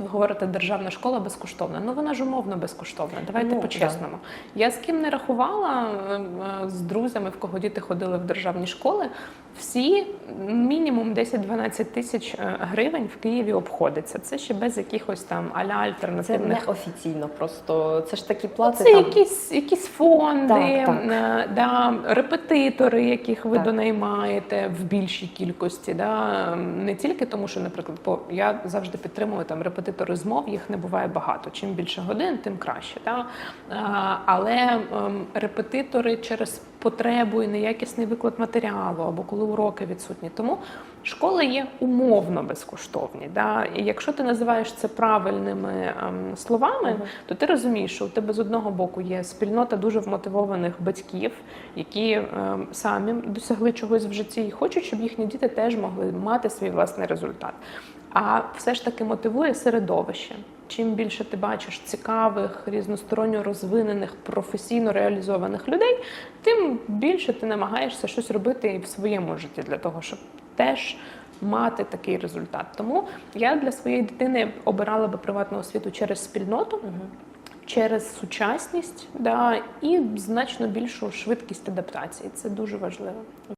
Ви говорите, державна школа безкоштовна. Ну вона ж умовно безкоштовна. Давайте Ну, по-чесному. Я з ким не рахувала е, е, з друзями, в кого діти ходили в державні школи. Всі мінімум 10-12 тисяч е, гривень в Києві обходиться. Це ще без якихось там аля Це альтернативних не офіційно, просто це ж такі плати. це там, якісь, якісь фонди, Так, так. Да, репетитори, яких ви Так. донаймаєте в більшій кількості. Да. Не тільки тому, що, наприклад, бо я завжди підтримую там репетитори з мов, їх не буває багато. Чим більше годин, тим краще. Да. Але ем, репетитори через потребу і неякісний виклад матеріалу або коли уроки відсутні. Тому школи є умовно безкоштовні. Да? І якщо ти називаєш це правильними ем, словами, то ти розумієш, що у тебе з одного боку є спільнота дуже вмотивованих батьків, які ем, самі досягли чогось в житті і хочуть, щоб їхні діти теж могли мати свій власний результат. А все ж таки мотивує середовище. Чим більше ти бачиш цікавих, різносторонньо розвинених, професійно реалізованих людей, тим більше ти намагаєшся щось робити і в своєму житті для того, щоб теж мати такий результат. Тому я для своєї дитини обирала би приватну освіту через спільноту, через сучасність да, і значно більшу швидкість адаптації. Це дуже важливо.